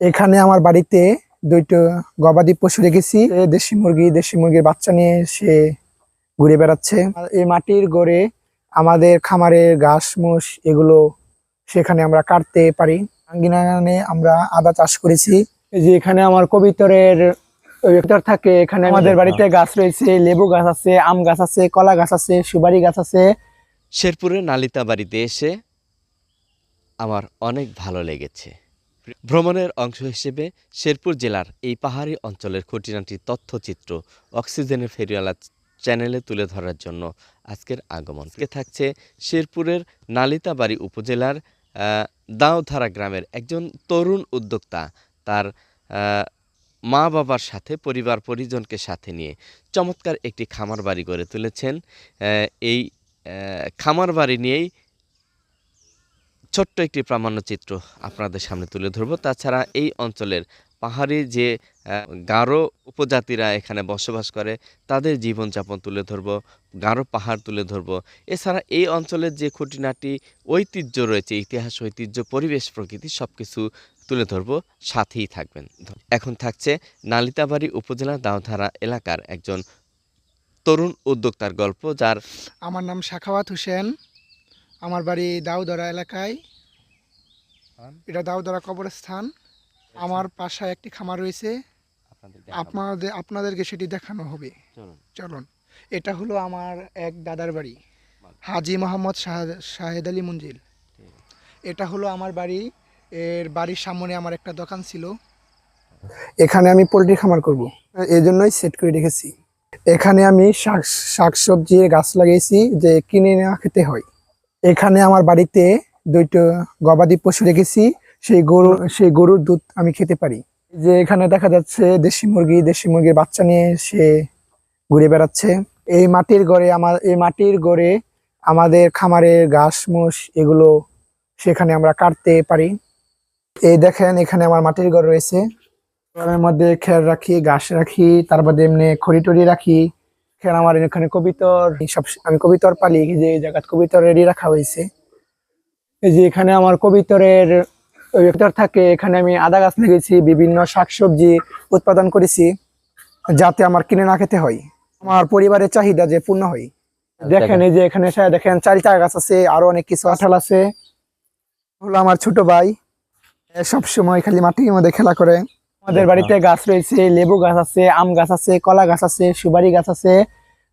এখানে আমার বাড়িতে দুইটো গবাদি পশু রেখেছি। দেশি মুরগি, দেশি মুরগির বাচ্চা নিয়ে সে ঘুরে বেড়াচ্ছে। এই মাটির গড়ে আমাদের খামারের ঘাস মুস এগুলো সেখানে আমরা কাটতে পারি। আঙ্গিনানে আমরা আদা চাষ করেছি। যে এখানে আমার কবিতরের ভিতর থাকে, এখানে আমাদের বাড়িতে গাছ রয়েছে, লেবু গাছ আছে, আম গাছ আছে, কলা গাছ আছে, সুপারি গাছ আছে। শেরপুরের নালিতা বাড়িতে এসে আমার অনেক ভালো লেগেছে। ভ্রমণের অংশ হিসেবে শেরপুর জেলার এই পাহাড়ি অঞ্চলের খুঁটিনাটি তথ্যচিত্র অক্সিজেনের ফেরিওয়ালা চ্যানেলে তুলে ধরার জন্য আজকের আগমন। থাকছে শেরপুরের নালিতাবাড়ি উপজেলার দাওধারা গ্রামের একজন তরুণ উদ্যোক্তা। তার মা বাবার সাথে পরিবার পরিজনকে সাথে নিয়ে চমৎকার একটি খামার বাড়ি গড়ে তুলেছেন। এই খামার বাড়ি নিয়েই ছোট্ট একটি প্রামাণ্যচিত্র আপনাদের সামনে তুলে ধরবো। তাছাড়া এই অঞ্চলের পাহাড়ি যে গারো উপজাতিরা এখানে বসবাস করে, তাদের জীবনযাপন তুলে ধরবো, গারো পাহাড় তুলে ধরবো। এছাড়া এই অঞ্চলের যে খুঁটিনাটি ঐতিহ্য রয়েছে, ইতিহাস, ঐতিহ্য, পরিবেশ, প্রকৃতি সব কিছু তুলে ধরবো। সাথেই থাকবেন। এখন থাকছে নালিতাবাড়ি উপজেলা দাওধারা এলাকার একজন তরুণ উদ্যোক্তার গল্প, যার আমার নাম শাখাওয়াত হোসেন। আমার বাড়ি দাউদরা এলাকায়। এটা দাউদরা কবরস্থান। আমার পাশায় একটি খামার রয়েছে। আপনাদের আপনাদেরকে সেটি দেখানো হবে। চলুন। এটা হলো আমার এক দাদার বাড়ি হাজি মোহাম্মদ শাহ- শাহেদ আলী মঞ্জিল। এটা হলো আমার বাড়ি এর বাড়ির সামনে আমার একটা দোকান ছিল। এখানে আমি পোলট্রি খামার করব। এই জন্যই সেট করে রেখেছি। এখানে আমি শাক শাকসবজির গাছ লাগিয়েছি যে কিনে না খেতে হয়। এখানে আমার বাড়িতে দুইটো গবাদি পশু রেখেছি। সেই গরু, সেই গরুর দুধ আমি খেতে পারি। যে এখানে দেখা যাচ্ছে দেশি মুরগি, দেশি মুরগির বাচ্চা নিয়ে সে ঘুরে বেড়াচ্ছে। এই মাটির গড়ে আমার, এই মাটির গড়ে আমাদের খামারের ঘাস মুস এগুলো সেখানে আমরা কাটতে পারি। এই দেখেন এখানে আমার মাটির ঘর রয়েছে। ঘরের মধ্যে খের রাখি, ঘাস রাখি, তার মধ্যে এমনি খড়ি টড়ি রাখি। এখানে আমার এখানে কবিতর সব আমি কবিতর পালি যে এই জায়গায় কবিতর রেডি রাখা হয়েছে। এই যে এখানে আমার কবিতরের ভিতর থাকে, এখানে আমি আদা গাছ লাগিয়েছি, বিভিন্ন শাকসবজি উৎপাদন করেছি, যাতে আমার কিনে না খেতে হয়। আমার পরিবারের চাহিদা যে পূর্ণ হয়। দেখেন, এই যে এখানে দেখেন চারিটা গাছ আছে, আরও অনেক কিছু আঠাল আছে। হলো আমার ছোট ভাই সব সময় খালি মাটির মধ্যে খেলা করে। আমাদের বাড়িতে গাছ রয়েছে লেবু গাছ আছে আম গাছ আছে কলা গাছ আছে সুপারি গাছ আছে।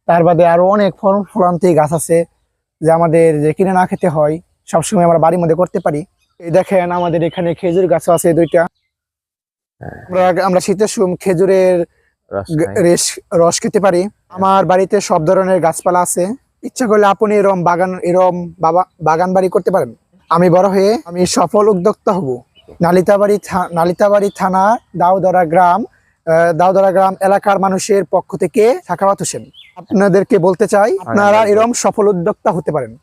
তার বাদে আরও অনেক ফল ফলান্তি গাছ আছে যে আমাদের যে কিনে না খেতে হয় সবসময় আমরা বাড়ির মধ্যে করতে পারি। এই দেখেন আমাদের এখানে খেজুর গাছ আছে দুইটা। আমরা আমরা শীতের সময় খেজুরের রেশ রস খেতে পারি। আমার বাড়িতে সব ধরনের গাছপালা আছে। ইচ্ছা করলে আপনি এরম বাগান এরম বাবা বাগান বাড়ি করতে পারেন। আমি বড় হয়ে আমি সফল উদ্যোক্তা হব। নালিতাবাড়ি থা- নালিতাবাড়ি থানা দাউদরা গ্রাম আহ, দাউদরা গ্রাম এলাকার মানুষের পক্ষ থেকে সাখাওয়াত হোসেন। আপনাদেরকে বলতে চাই আপনারা এরম সফল উদ্যোক্তা হতে পারেন।